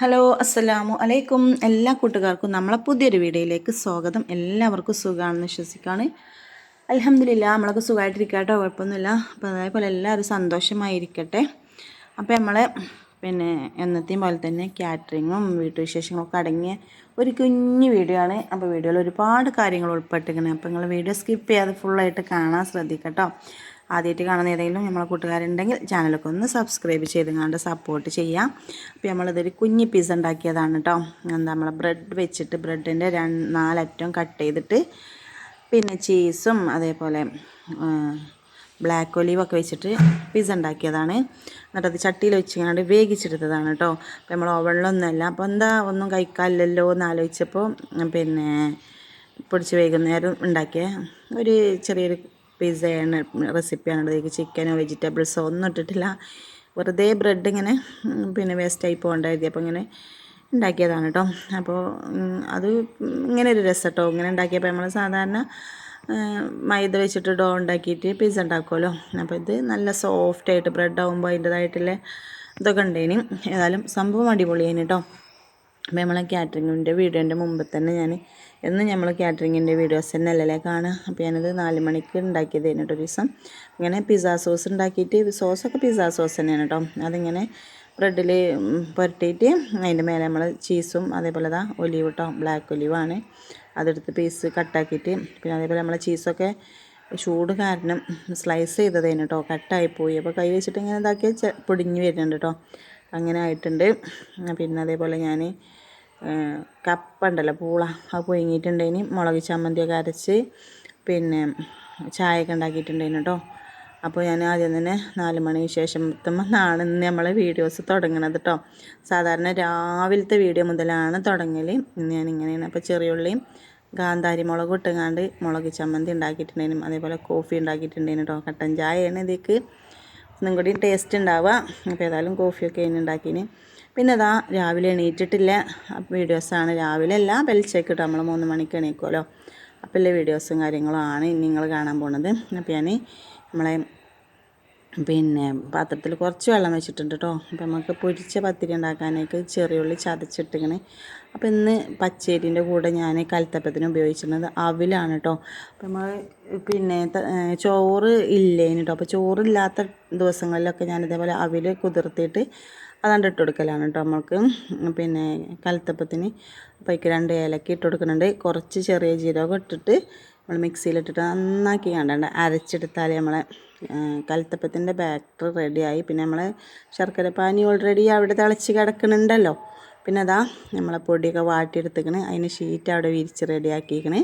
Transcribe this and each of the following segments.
Hello അസ്സലാമു അലൈക്കും. എല്ലാ കൂട്ടുകാർക്കും നമ്മളെ പുതിയൊരു വീഡിയോയിലേക്ക് സ്വാഗതം. എല്ലാവർക്കും സുഖമാണെന്ന് വിശ്വസിക്കുകയാണ് അലഹമില്ല നമ്മളൊക്കെ സുഖമായിട്ടിരിക്കട്ടെ കുഴപ്പമൊന്നുമില്ല. അപ്പോൾ അതേപോലെ എല്ലാവരും സന്തോഷമായിരിക്കട്ടെ. അപ്പോൾ നമ്മളെ പിന്നെ എന്നത്തെയും പോലെ തന്നെ കാറ്ററിങ്ങും വീട്ടുവിശേഷങ്ങളൊക്കെ അടങ്ങിയ ഒരു കുഞ്ഞു വീഡിയോ ആണ്. അപ്പോൾ വീഡിയോയിൽ ഒരുപാട് കാര്യങ്ങൾ ഉൾപ്പെട്ടിരിക്കുന്നത് അപ്പോൾ നിങ്ങൾ വീഡിയോ സ്കിപ്പ് ചെയ്യാതെ ഫുള്ളായിട്ട് കാണാൻ ശ്രദ്ധിക്കട്ടോ. ആദ്യമായിട്ട് കാണുന്ന ഏതെങ്കിലും നമ്മളെ കൂട്ടുകാരുണ്ടെങ്കിൽ ചാനലൊക്കെ ഒന്ന് സബ്സ്ക്രൈബ് ചെയ്ത് കണ്ട് സപ്പോർട്ട് ചെയ്യാം. അപ്പോൾ നമ്മളിതൊരു കുഞ്ഞ് പീസ് ഉണ്ടാക്കിയതാണ് കേട്ടോ എന്താ നമ്മളെ ബ്രെഡ് വെച്ചിട്ട് ബ്രെഡിന്റെ രണ്ട് നാലറ്റം കട്ട് ചെയ്തിട്ട് പിന്നെ ചീസും അതേപോലെ ബ്ലാക്ക് ഒലീവ് ഒക്കെ വെച്ചിട്ട് പിസ്സ ഉണ്ടാക്കിയതാണ്. എന്നിട്ട് അത് ചട്ടിയിൽ വെച്ചിങ്ങാണ്ട് വേവിച്ചെടുത്തതാണ് കേട്ടോ അപ്പോൾ നമ്മൾ ഓവണിലൊന്നുമല്ല അപ്പോൾ എന്താ ഒന്നും കഴിക്കാനില്ലല്ലോ എന്ന് ആലോചിച്ചപ്പോൾ പിന്നെ പൊടിച്ച് വൈകുന്നേരം ഉണ്ടാക്കിയ ഒരു ചെറിയൊരു പിസ്സയാണ് റെസിപ്പിയാണ് ഇതിലേക്ക് ചിക്കനോ വെജിറ്റബിൾസോ ഒന്നും ഇട്ടിട്ടില്ല. വെറുതെ ബ്രെഡ് ഇങ്ങനെ പിന്നെ വേസ്റ്റായി പോകണ്ടായിരുന്നു അപ്പോൾ ഇങ്ങനെ ഉണ്ടാക്കിയതാണ് കേട്ടോ അപ്പോൾ അത് ഇങ്ങനെ ഒരു രസം കേട്ടോ ഇങ്ങനെ ഉണ്ടാക്കിയപ്പോൾ നമ്മൾ സാധാരണ മൈദ വെച്ചിട്ട് ഡോ ഉണ്ടാക്കിയിട്ട് പിസ്സ ഉണ്ടാക്കുമല്ലോ അപ്പോൾ ഇത് നല്ല സോഫ്റ്റായിട്ട് ബ്രെഡ് ആകുമ്പോൾ അതിന്റെതായിട്ടുള്ള ഇതൊക്കെ ഉണ്ടേനും. ഏതായാലും സംഭവം അടിപൊളിയാണ് കേട്ടോ അപ്പോൾ നമ്മളെ കാറ്ററിങ്ങിന്റെ വീഡിയോന്റെ മുമ്പ് തന്നെ ഞാൻ എന്ന് നമ്മൾ കാറ്ററിങ്ങിന്റെ വീഡിയോസ് തന്നെ അല്ലല്ലേ കാണുക? അപ്പോൾ ഞാനത് നാല് മണിക്ക് ഉണ്ടാക്കിയത് കഴിഞ്ഞിട്ട് ഒരു ദിവസം. ഇങ്ങനെ പിസ്സ സോസ് ഉണ്ടാക്കിയിട്ട് സോസൊക്കെ പിസ്സ സോസ് തന്നെയാണ് കേട്ടോ. അതിങ്ങനെ ബ്രെഡിൽ പുരട്ടിയിട്ട് അതിന്റെ മേലെ നമ്മൾ ചീസും അതേപോലെ ഇതാ ഒലിവ് കേട്ടോ ബ്ലാക്ക് ഒലിവാണ് അതെടുത്ത് പീസ് കട്ടാക്കിയിട്ട് പിന്നെ അതേപോലെ നമ്മളെ ചീസൊക്കെ ചൂട് കാരണം സ്ലൈസ് ചെയ്തതേന് കേട്ടോ കട്ടായി പോയി. അപ്പോൾ കൈ വെച്ചിട്ട് ഇങ്ങനെ ഇതാക്കിയാൽ പൊടിഞ്ഞ് വരുന്നുണ്ട് കേട്ടോ. അങ്ങനെ ആയിട്ടുണ്ട്. പിന്നെ അതേപോലെ ഞാൻ കപ്പ ഉണ്ടല്ലോ പൂള അത് പുഴുങ്ങിയിട്ടുണ്ടേന് മുളക് ചമ്മന്തിയൊക്കെ അരച്ച് പിന്നെ ചായയൊക്കെ ഉണ്ടാക്കിയിട്ടുണ്ടേന് കേട്ടോ അപ്പോൾ ഞാൻ ആദ്യം തന്നെ നാല് മണി ശേഷം എത്തുമ്പോഴാണ് ഇന്ന് നമ്മളെ വീഡിയോസ് തുടങ്ങണത് കേട്ടോ സാധാരണ രാവിലത്തെ വീഡിയോ മുതലാണ് തുടങ്ങൽ ഇന്ന് ഞാൻ ഇങ്ങനെയാണ്. അപ്പോൾ ചെറിയുള്ളിയും ഗാന്ധാരി മുളക് ഇട്ടുങ്ങാണ്ട് മുളക് ചമ്മന്തി ഉണ്ടാക്കിയിട്ടുണ്ടേനും അതേപോലെ കോഫി ഉണ്ടാക്കിയിട്ടുണ്ടേനും കേട്ടോ കട്ടൻ ചായയാണ് ഇതിലേക്ക് ഒന്നും കൂടി ടേസ്റ്റ് ഉണ്ടാവുക. അപ്പോൾ ഏതായാലും കോഫിയൊക്കെ അതിന് ഉണ്ടാക്കിന്. പിന്നെ അതാ രാവിലെ എണീറ്റിട്ടില്ല. വീഡിയോസാണ് രാവിലെ അല്ല ബെൽച്ചേക്ക് ഇട്ട്. നമ്മൾ മൂന്ന് മണിക്ക് എണീക്കുമല്ലോ അപ്പോൾ ഉള്ള വീഡിയോസും കാര്യങ്ങളും ആണ് നിങ്ങൾ കാണാൻ പോണത്. അപ്പോൾ ഞാൻ നമ്മളെ പിന്നെ പാത്രത്തിൽ കുറച്ച് വെള്ളം വെച്ചിട്ടുണ്ട് കേട്ടോ അപ്പോൾ നമുക്ക് പൊരിച്ച പത്തിരി ഉണ്ടാക്കാനേക്ക് ചെറിയുള്ളി ചതച്ചിട്ടിങ്ങനെ. അപ്പോൾ ഇന്ന് പച്ചേരിന്റെ കൂടെ ഞാൻ കൽത്തപ്പത്തിന് ഉപയോഗിച്ചിരുന്നത് അവിലാണ് കേട്ടോ അപ്പോൾ നമ്മൾ പിന്നെ ചോറ് ഇല്ലേന് കേട്ടോ അപ്പോൾ ചോറില്ലാത്ത ദിവസങ്ങളിലൊക്കെ ഞാൻ ഇതേപോലെ അവിൽ കുതിർത്തിയിട്ട് അതാണ്ട് ഇട്ട് കൊടുക്കലാണ് കേട്ടോ നമ്മൾക്ക്. പിന്നെ കൽത്തപ്പത്തിന് അപ്പോൾ അതിക്ക് രണ്ട് ഏലക്ക ഇട്ട് കൊടുക്കുന്നുണ്ട്. കുറച്ച് ചെറിയ ജീരകം ഇട്ടിട്ട് നമ്മൾ മിക്സിയിലിട്ടിട്ട് നന്നാക്കി കണ്ടണ്ട് അരച്ചെടുത്താൽ നമ്മളെ കൽത്തപ്പത്തിന്റെ ബാറ്റർ റെഡിയായി പിന്നെ നമ്മളെ ശർക്കര പാനി ഓൾറെഡി അവിടെ തിളച്ച് കിടക്കുന്നുണ്ടല്ലോ. പിന്നെ അതാ നമ്മളെ പൊടിയൊക്കെ വാട്ടിയെടുത്തേക്കണ്. അതിന് ഷീറ്റ് അവിടെ വിരിച്ച് റെഡിയാക്കിക്കണ്.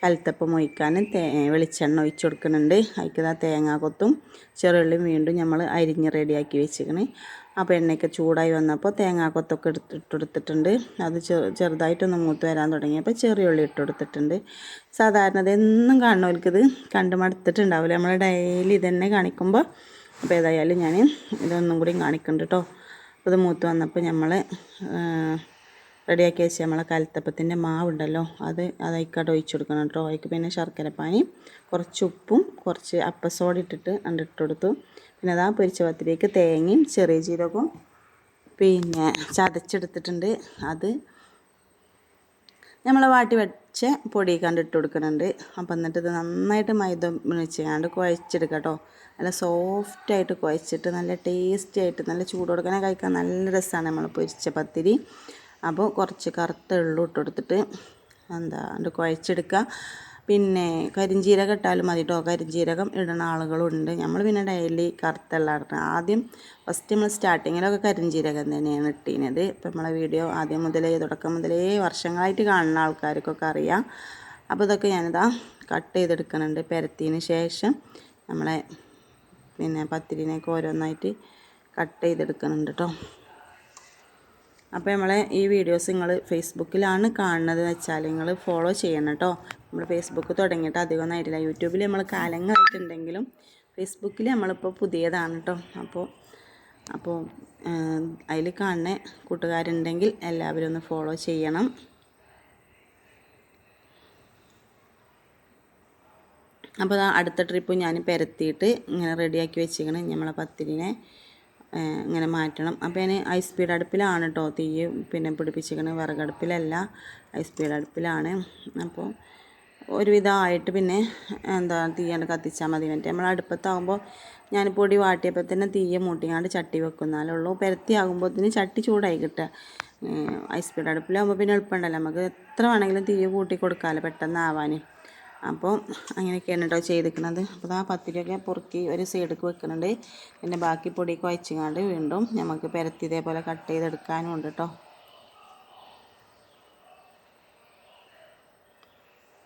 കലത്തപ്പം ഒഴിക്കാൻ തേ വെളിച്ചെണ്ണ ഒഴിച്ച് കൊടുക്കുന്നുണ്ട്. അതിക്കതാ തേങ്ങാ കൊത്തും ചെറുള്ളിയും വീണ്ടും നമ്മൾ അരിഞ്ഞ് റെഡിയാക്കി വെച്ചിരിക്കണ് അപ്പോൾ എണ്ണയൊക്കെ ചൂടായി വന്നപ്പോൾ തേങ്ങാക്കൊത്തൊക്കെ എടുത്ത് ഇട്ടെടുത്തിട്ടുണ്ട് അത് ചെറുതായിട്ടൊന്ന് മൂത്ത് വരാൻ തുടങ്ങിയപ്പോൾ ചെറിയ ഉള്ളി ഇട്ട് കൊടുത്തിട്ടുണ്ട് സാധാരണ ഇതെന്നും കാണുന്നവർക്കിത് കണ്ടു മടുത്തിട്ടുണ്ടാവില്ല. നമ്മൾ ഡെയിലി ഇതന്നെ കാണിക്കുമ്പോൾ അപ്പോൾ ഏതായാലും ഞാൻ ഇതൊന്നും കൂടി കാണിക്കുന്നുണ്ട് കേട്ടോ ഇത് മൂത്ത് വന്നപ്പോൾ നമ്മൾ റെഡിയാക്കി വെച്ച് നമ്മളെ കലത്തപ്പത്തിന്റെ മാവുണ്ടല്ലോ അത് അതായിക്കാട്ട് ഒഴിച്ചു കൊടുക്കണം കേട്ടോ. അതിക്ക് പിന്നെ ശർക്കരപ്പാനി കുറച്ച് ഉപ്പും കുറച്ച് അപ്പസോഡ ഇട്ടിട്ട് അണ്ടിട്ട് കൊടുത്തു. പിന്നെ അതാ പൊരിച്ച പത്തിരിക്ക് തേങ്ങയും ചെറിയ ജീരകവും പിന്നെ ചതച്ചെടുത്തിട്ടുണ്ട്. അത് നമ്മൾ വാട്ടി വെച്ച പൊടി കണ്ടിട്ട് കൊടുക്കുന്നുണ്ട്. അപ്പം എന്നിട്ട് ഇത് നന്നായിട്ട് മൈദ വെച്ചുകൊണ്ട് കുഴച്ചെടുക്കുക കേട്ടോ നല്ല സോഫ്റ്റായിട്ട് കുഴച്ചിട്ട് നല്ല ടേസ്റ്റി ആയിട്ട് നല്ല ചൂടോടുക്കനെ കഴിക്കാൻ നല്ല രസമാണ് നമ്മൾ പൊരിച്ച പത്തിരി. അപ്പോൾ കുറച്ച് കറുത്ത എള്ളു ഇട്ട് കൊടുത്തിട്ട് എന്താ കുഴച്ചെടുക്കുക പിന്നെ കരിഞ്ചീരകം ഇട്ടാലും മതി കേട്ടോ കരിഞ്ചീരകം ഇടുന്ന ആളുകളുണ്ട്. നമ്മൾ പിന്നെ ഡെയിലി ഇടണം ആദ്യം ഫസ്റ്റ് നമ്മൾ സ്റ്റാർട്ടിങ്ങിലൊക്കെ കരിഞ്ചീരകം തന്നെയാണ് ഇട്ടിരുന്നത് ഇപ്പം നമ്മളെ വീഡിയോ ആദ്യം മുതലേ തുടക്കം മുതലേ വർഷങ്ങളായിട്ട് കാണുന്ന ആൾക്കാർക്കൊക്കെ അറിയാം. അപ്പോൾ ഇതൊക്കെ ഞാനിതാ കട്ട് ചെയ്തെടുക്കുന്നുണ്ട് പെരത്തിന് ശേഷം നമ്മളെ പിന്നെ പത്തിരിനെയൊക്കെ ഓരോന്നായിട്ട് കട്ട് ചെയ്തെടുക്കുന്നുണ്ട് കേട്ടോ അപ്പോൾ നമ്മളെ ഈ വീഡിയോസ് നിങ്ങൾ ഫേസ്ബുക്കിലാണ് കാണുന്നത് വെച്ചാൽ നിങ്ങൾ ഫോളോ ചെയ്യണം കേട്ടോ നമ്മൾ ഫേസ്ബുക്ക് തുടങ്ങിയിട്ട് അധികം ആയിട്ടില്ല യൂട്യൂബിൽ നമ്മൾ കാലങ്ങളായിട്ടുണ്ടെങ്കിലും ഫേസ്ബുക്കിൽ നമ്മളിപ്പോൾ പുതിയതാണ് കേട്ടോ അപ്പോൾ അപ്പോൾ അതിൽ കാണുന്ന കൂട്ടുകാരുണ്ടെങ്കിൽ എല്ലാവരും ഒന്ന് ഫോളോ ചെയ്യണം. അപ്പോൾ അടുത്ത ട്രിപ്പ് ഞാൻ പെരത്തിയിട്ട് ഇങ്ങനെ റെഡിയാക്കി വെച്ചിരിക്കണം. നമ്മളെ പത്തിരിനെ ഇങ്ങനെ മാറ്റണം. അപ്പോൾ ഞാൻ ഹൈ സ്പീഡ് അടുപ്പിലാണ് കേട്ടോ തീ പിന്നെ പിടിപ്പിച്ചിരിക്കണത് വിറകടുപ്പിലല്ല ഹൈ സ്പീഡ് അടുപ്പിലാണ്. അപ്പോൾ ഒരുവിധമായിട്ട് പിന്നെ എന്താ തീയാണ് കത്തിച്ചാൽ മതി മറ്റേ നമ്മൾ അടുപ്പത്താകുമ്പോൾ ഞാൻ പൊടി വാട്ടിയപ്പോൾ തന്നെ തീയെ മൂട്ടിങ്ങാണ്ട് ചട്ടി വെക്കുന്നാലേ ഉള്ളൂ. പെരത്തി ആകുമ്പോഴത്തേന് ചട്ടി ചൂടായി കിട്ടുക. ഐസ് പീഡ് അടുപ്പിലാകുമ്പോൾ പിന്നെ എളുപ്പമുണ്ടല്ലോ നമുക്ക് എത്ര വേണമെങ്കിലും തീയ കൂട്ടി കൊടുക്കാമല്ലോ പെട്ടെന്ന് ആവാൻ അപ്പോൾ അങ്ങനെയൊക്കെയാണ് കേട്ടോ ചെയ്തിരിക്കുന്നത്. അപ്പോൾ ആ പത്തിരിയൊക്കെ പൊറുക്കി ഒരു സൈഡിലേക്ക് വെക്കുന്നുണ്ട്. പിന്നെ ബാക്കി പൊടി കുഴച്ചിങ്ങാണ്ട് വീണ്ടും നമുക്ക് പെരത്തി ഇതേപോലെ കട്ട് ചെയ്തെടുക്കാനും ഉണ്ട് കേട്ടോ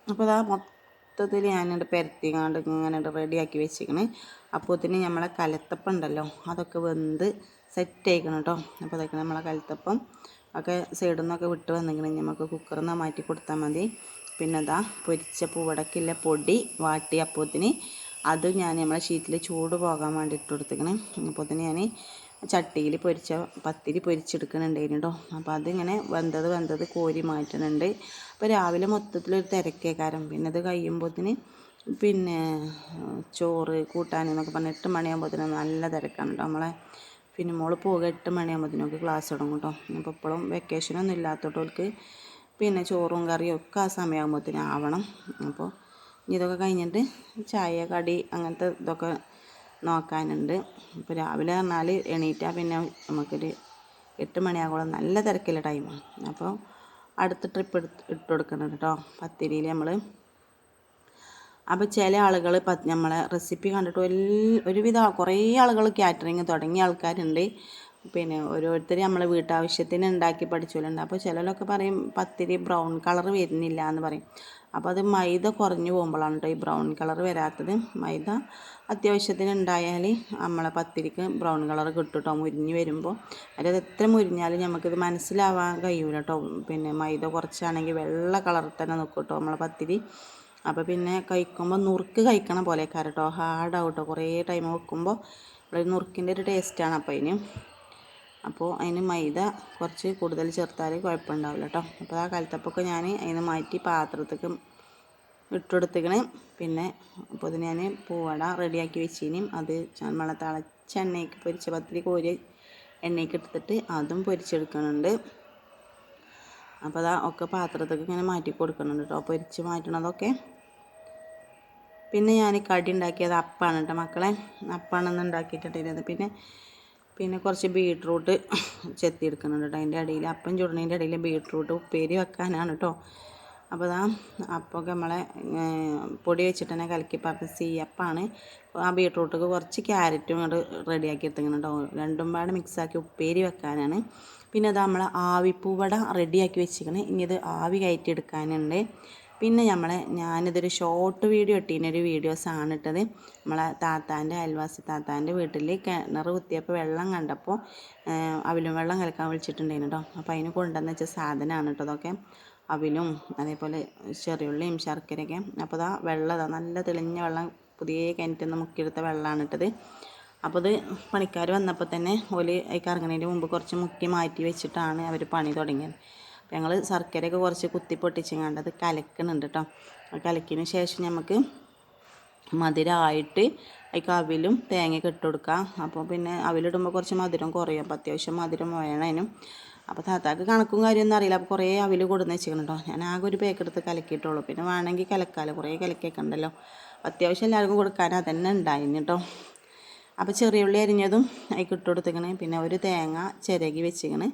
അപ്പോൾ അതാ മൊത്തത്തിൽ ഞാനിട്ട് പെരത്തിങ്ങാണ്ട് ഇങ്ങനെ റെഡിയാക്കി വെച്ചിരിക്കണ് അപ്പോത്തിന് നമ്മളെ കലത്തപ്പം ഉണ്ടല്ലോ അതൊക്കെ വെന്ത് സെറ്റ് ആയിക്കണം കേട്ടോ അപ്പോൾ അതൊക്കെ നമ്മളെ കലത്തപ്പം ഒക്കെ സൈഡിൽ നിന്നൊക്കെ വിട്ട് വന്നിങ്ങനെ നമുക്ക് കുക്കറിൽ നിന്ന് മാറ്റി കൊടുത്താൽ മതി. പിന്നെ അതാ പൊരിച്ച പൂവടക്കില്ല പൊടി വാട്ടി അപ്പോത്തിന് അത് ഞാൻ നമ്മളെ ഷീറ്റിൽ ചൂട് പോകാൻ വേണ്ടി ഇട്ട് അപ്പോൾ തന്നെ ഞാൻ ചട്ടിയിൽ പൊരിച്ച പത്തിരി പൊരിച്ചെടുക്കുന്നുണ്ടായിരുന്നു കേട്ടോ അപ്പോൾ അതിങ്ങനെ വെന്തത് വെന്തത് കോരി മാറ്റുന്നുണ്ട്. അപ്പോൾ രാവിലെ മൊത്തത്തിലൊരു തിരക്കേക്കാരം. പിന്നെ അത് കഴിയുമ്പോഴത്തിന് പിന്നെ ചോറ് കൂട്ടാൻ എന്നൊക്കെ പറഞ്ഞ് എട്ട് മണിയാകുമ്പോഴത്തേനും നല്ല തിരക്കാണ് കേട്ടോ നമ്മളെ. പിന്നെ മോൾ പോകുക എട്ട് മണിയാകുമ്പോഴത്തേനൊക്കെ ക്ലാസ് തുടങ്ങും കേട്ടോ. അപ്പോൾ ഇപ്പോഴും വെക്കേഷനൊന്നും ഇല്ലാത്തവർക്ക് പിന്നെ ചോറും കറിയും ഒക്കെ ആ സമയമാകുമ്പോഴത്തേനും ആവണം. അപ്പോൾ ഇതൊക്കെ കഴിഞ്ഞിട്ട് ചായ കടി അങ്ങനത്തെ ഇതൊക്കെ നോക്കാനുണ്ട്. ഇപ്പോൾ രാവിലെ പറഞ്ഞാൽ എണീറ്റാൽ പിന്നെ നമുക്കൊരു എട്ട് മണിയാകുമ്പോൾ നല്ല തിരക്കില്ല ടൈമാണ് അപ്പോൾ അടുത്ത ട്രിപ്പ് എടുത്ത് ഇട്ട് കൊടുക്കണം കേട്ടോ പത്തിരിയിൽ നമ്മൾ അപ്പോൾ ചില ആളുകൾ നമ്മളെ റെസിപ്പി കണ്ടിട്ട് ഒരുവിധ കുറേ ആളുകൾ കാറ്ററിങ് തുടങ്ങിയ ആൾക്കാരുണ്ട്. പിന്നെ ഓരോരുത്തർ നമ്മളെ വീട്ടാവശ്യത്തിന് ഉണ്ടാക്കി പഠിച്ചവരുണ്ട് അപ്പോൾ ചിലരൊക്കെ പറയും പത്തിരി ബ്രൗൺ കളർ വരുന്നില്ല എന്ന് പറയും. അപ്പോൾ അത് മൈദ കുറഞ്ഞു പോകുമ്പോഴാണ് കേട്ടോ ഈ ബ്രൗൺ കളർ വരാത്തത്. മൈദ അത്യാവശ്യത്തിന് ഉണ്ടായാൽ നമ്മളെ പത്തിരിക്ക് ബ്രൗൺ കളർ കിട്ടും കേട്ടോ മുരിഞ്ഞ് വരുമ്പോൾ അതായത് എത്ര മുരിഞ്ഞാലും നമുക്കിത് മനസ്സിലാവാൻ കഴിയൂല കേട്ടോ പിന്നെ മൈദ കുറച്ചാണെങ്കിൽ വെള്ള കളർ തന്നെ നിൽക്കും കേട്ടോ നമ്മളെ പത്തിരി. അപ്പോൾ പിന്നെ കഴിക്കുമ്പോൾ നുറുക്ക് കഴിക്കണ പോലെ കേട്ടോ ഹാർഡാവും കേട്ടോ കുറേ ടൈം വെക്കുമ്പോൾ നുറുക്കിന്റെ ഒരു ടേസ്റ്റാണ് അപ്പോൾ അതിന് അപ്പോൾ അതിന് മൈദ കുറച്ച് കൂടുതൽ ചേർത്താൽ കുഴപ്പമുണ്ടാവില്ല കേട്ടോ. അപ്പോൾ ആ കലത്തപ്പൊക്കെ ഞാൻ അതിന് മാറ്റി പാത്രത്തേക്ക് ഇട്ടുകൊടുത്തിക്കണേ. പിന്നെ അപ്പോൾ ഇത് ഞാൻ പൂവട റെഡിയാക്കി വെച്ചിനും. അത് നമ്മളെ തിളച്ച എണ്ണയ്ക്ക് പൊരിച്ച പത്തിരി കോരി എണ്ണയ്ക്ക് എടുത്തിട്ട് അതും പൊരിച്ചെടുക്കുന്നുണ്ട് അപ്പോൾ അതാ ഒക്കെ പാത്രത്തേക്ക് ഇങ്ങനെ മാറ്റി കൊടുക്കുന്നുണ്ട് കേട്ടോ. പൊരിച്ച് മാറ്റണതൊക്കെ. പിന്നെ ഞാൻ കടി ഉണ്ടാക്കിയത് അപ്പാണ് കേട്ടോ മക്കളെ. അപ്പാണെന്ന് ഉണ്ടാക്കിയിട്ടുണ്ടായിരുന്നത്. പിന്നെ പിന്നെ കുറച്ച് ബീട്രൂട്ട് ചെത്തിയെടുക്കുന്നുണ്ട് കേട്ടോ അതിന്റെ ഇടയിൽ അപ്പം ചുടണേന്റെ ഇടയിൽ ബീട്രൂട്ട് ഉപ്പേരി വെക്കാനാണ് കേട്ടോ. അപ്പോൾ ഇതാ അപ്പോൾ നമ്മളെ പൊടി വെച്ചിട്ട് തന്നെ കലക്കി പറഞ്ഞ സീയപ്പാണ്. ആ ബീട്രൂട്ടൊക്കെ കുറച്ച് ക്യാരറ്റും ഇങ്ങോട്ട് റെഡിയാക്കി എടുത്തിങ്ങനെ രണ്ടും പാടെ മിക്സാക്കി ഉപ്പേരി വെക്കാനാണ്. പിന്നെ അത് നമ്മൾ ആവിപ്പൂവട റെഡിയാക്കി വെച്ചിരിക്കണേ. ഇനി ഇത് ആവി കയറ്റി എടുക്കാനുണ്ട് പിന്നെ നമ്മളെ ഞാനിതൊരു ഷോർട്ട് വീഡിയോ ഇട്ടീനൊരു വീഡിയോസാണ് ഇട്ടത് നമ്മളെ താത്താന്റെ അയൽവാസി താത്താന്റെ വീട്ടിൽ കിണർ കുത്തിയപ്പോൾ വെള്ളം കണ്ടപ്പോൾ അവിലും വെള്ളം കലക്കാൻ വിളിച്ചിട്ടുണ്ടായിരുന്നു കേട്ടോ അപ്പോൾ അതിന് കൊണ്ടുവന്ന് വെച്ച സാധനമാണ് കേട്ടോ അതൊക്കെ അവിലും അതേപോലെ ചെറിയുള്ളിയും ശർക്കരയൊക്കെ. അപ്പോൾ ഇതാ വെള്ളം ഇതാ നല്ല തെളിഞ്ഞ വെള്ളം പുതിയ കിണറ്റിൽ നിന്ന് മുക്കിയെടുത്ത വെള്ളമാണ് ഇട്ടത്. അപ്പോൾ ഇത് പണിക്കാർ വന്നപ്പോൾ തന്നെ ഓൽ കറങ്ങുന്നതിന് മുമ്പ് കുറച്ച് മുക്കി മാറ്റി വെച്ചിട്ടാണ് അവർ പണി തുടങ്ങിയത്. ഞങ്ങൾ ശർക്കരയൊക്കെ കുറച്ച് കുത്തി പൊട്ടിച്ചെങ്ങാണ്ട് അത് കലക്കുന്നുണ്ട് കേട്ടോ കലക്കിയതിന് ശേഷം നമുക്ക് മധുരമായിട്ട് അതിക്ക് അവിലും തേങ്ങയൊക്കെ ഇട്ട് കൊടുക്കാം. അപ്പോൾ പിന്നെ അവിലിടുമ്പോൾ കുറച്ച് മധുരം കുറയും. അപ്പോൾ അത്യാവശ്യം മധുരം വേണേനും അപ്പോൾ താത്താക്ക് കണക്കും കാര്യമൊന്നും അറിയില്ല. അപ്പോൾ കുറേ അവിൽ കൊടുന്ന് വെച്ചിരിക്കണം കേട്ടോ ഞാൻ ആകെ ഒരു പേക്ക് എടുത്ത് കലക്കിയിട്ടുള്ളൂ. പിന്നെ വേണമെങ്കിൽ കലക്കാലോ. കുറേ കലക്കിയൊക്കെ ഉണ്ടല്ലോ അത്യാവശ്യം എല്ലാവർക്കും കൊടുക്കാൻ അതന്നെ ഉണ്ടായിരുന്നു കേട്ടോ അപ്പോൾ ചെറിയ ഉള്ളി അരിഞ്ഞതും അതിൽ ഇട്ട് കൊടുത്തിക്കണേ. പിന്നെ ഒരു തേങ്ങ ചിരകി വെച്ചിക്കണ്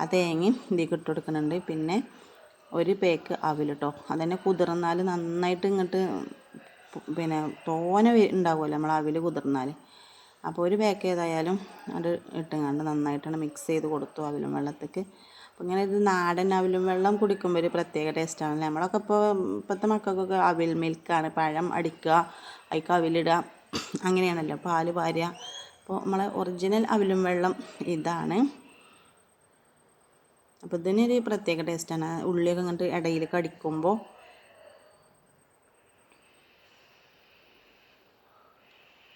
ആ തേങ്ങയും ഇതിലേക്ക് ഇട്ട് കൊടുക്കുന്നുണ്ട്. പിന്നെ ഒരു പേക്ക് അവിൽ കേട്ടോ അതന്നെ കുതിർന്നാൽ നന്നായിട്ട് ഇങ്ങോട്ട് പിന്നെ തോന ഉണ്ടാവുമല്ലോ നമ്മൾ അവിൽ കുതിർന്നാൽ അപ്പോൾ ഒരു പേക്ക് ഏതായാലും അത് ഇട്ടുങ്ങാണ്ട് നന്നായിട്ടാണ് മിക്സ് ചെയ്ത് കൊടുത്തു അവിലും വെള്ളത്തേക്ക്. അപ്പോൾ ഇങ്ങനെ ഇത് നാടൻ അവിലും വെള്ളം കുടിക്കുമ്പോൾ ഒരു പ്രത്യേക ടേസ്റ്റാണ് നമ്മളൊക്കെ ഇപ്പോൾ ഇപ്പോഴത്തെ മക്കൾക്കൊക്കെ അവിൽ മിൽക്കാണ് പഴം അടിക്കുക അതിക്ക് അവിലിടുക അങ്ങനെയാണല്ലോ. പാൽ പാരുക അപ്പോൾ നമ്മളെ ഒറിജിനൽ അവിലും വെള്ളം ഇതാണ്. അപ്പോൾ ഇതിനൊരു പ്രത്യേക ടേസ്റ്റാണ് ഉള്ളിയൊക്കെ അങ്ങോട്ട് ഇടയിൽ കടിക്കുമ്പോൾ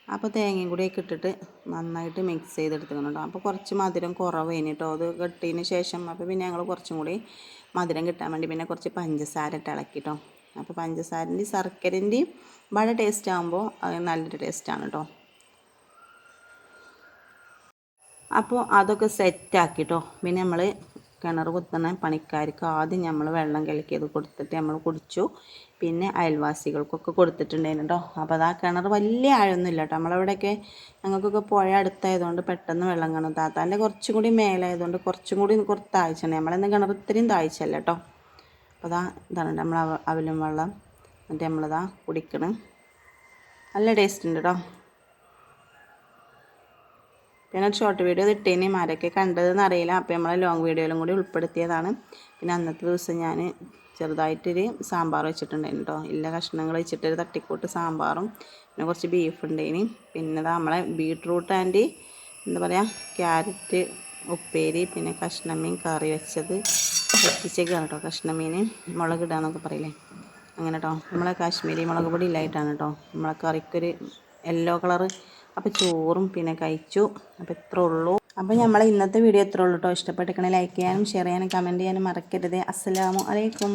അപ്പോൾ തേങ്ങയും കൂടിയൊക്കെ ഇട്ടിട്ട് നന്നായിട്ട് മിക്സ് ചെയ്തെടുത്തിക്കണം കേട്ടോ അപ്പോൾ കുറച്ച് മധുരം കുറവേനി കേട്ടോ അത് കെട്ടിയതിന് ശേഷം അപ്പോൾ പിന്നെ ഞങ്ങൾ കുറച്ചും കൂടി മധുരം കിട്ടാൻ വേണ്ടി പിന്നെ കുറച്ച് പഞ്ചസാര ഇട്ട് ഇളക്കി അപ്പോൾ പഞ്ചസാരന്റെയും ശർക്കരന്റെയും വട ടേസ്റ്റ് ആകുമ്പോൾ അത് നല്ലൊരു ടേസ്റ്റാണ് കേട്ടോ അപ്പോൾ അതൊക്കെ സെറ്റാക്കിട്ടോ പിന്നെ നമ്മൾ കിണർ കുത്തുന്ന പണിക്കാർക്ക് ആദ്യം നമ്മൾ വെള്ളം കലക്കിയത് കൊടുത്തിട്ട് നമ്മൾ കുടിച്ചു. പിന്നെ അയൽവാസികൾക്കൊക്കെ കൊടുത്തിട്ടുണ്ടായിരുന്നു കേട്ടോ അപ്പോൾ അത് ആ കിണർ വലിയ ആഴമൊന്നുമില്ല കേട്ടോ നമ്മളവിടെയൊക്കെ ഞങ്ങൾക്കൊക്കെ പുഴ അടുത്തായതുകൊണ്ട് പെട്ടെന്ന് വെള്ളം കാണും. താത്താന്റെ കുറച്ചും കൂടി മേലായതുകൊണ്ട് കുറച്ചും കൂടി കുറച്ച് താഴ്ചയാണ് നമ്മളെന്ന് കിണർ ഇത്രയും താഴ്ചയല്ല കേട്ടോ അപ്പോൾ അതാ ഇതാണ് നമ്മൾ അവലും വെള്ളം. എന്നിട്ട് നമ്മളിതാ കുടിക്കണം. നല്ല ടേസ്റ്റ് ഉണ്ട് കേട്ടോ പിന്നെ ഷോർട്ട് വീഡിയോ ഇട്ടേനെ ആരൊക്കെ കണ്ടതെന്ന് അറിയില്ല. അപ്പോൾ നമ്മളെ ലോങ് വീഡിയോയിലും കൂടി ഉൾപ്പെടുത്തിയതാണ്. പിന്നെ അന്നത്തെ ദിവസം ഞാൻ ചെറുതായിട്ടൊരു സാമ്പാർ വെച്ചിട്ടുണ്ടായിരുന്നു കേട്ടോ ഇല്ല കഷ്ണങ്ങൾ വെച്ചിട്ടൊരു തട്ടിക്കൂട്ട് സാമ്പാറും പിന്നെ കുറച്ച് ബീഫ് ഉണ്ടായിന് പിന്നെ നമ്മളെ ബീട്രൂട്ട് ആൻഡ് എന്താ പറയുക ക്യാരറ്റ് ഉപ്പേരി പിന്നെ കഷ്ണമീൻ കറി വെച്ചത് എത്തിച്ചേക്കാണ് കേട്ടോ കഷ്ണമീൻ മുളക് ഇടാന്നൊക്കെ പറയില്ലേ? അങ്ങനെ കേട്ടോ നമ്മളെ കാശ്മീരി മുളക് പൊടി ഇല്ലായിട്ടാണ് കേട്ടോ നമ്മളെ കറിക്കൊരു യെല്ലോ കളറ് അപ്പോൾ ചോറും പിന്നെ കഴിച്ചു. അപ്പോൾ ഇത്ര ഉള്ളൂ അപ്പോൾ നമ്മൾ ഇന്നത്തെ വീഡിയോ ഇത്രേ ഉള്ളൂ കേട്ടോ ഇഷ്ടപ്പെട്ടിരിക്കണേ ലൈക്ക് ചെയ്യാനും ഷെയർ ചെയ്യാനും കമന്റ് ചെയ്യാനും മറക്കരുത്. അസ്സലാമു അലൈക്കും.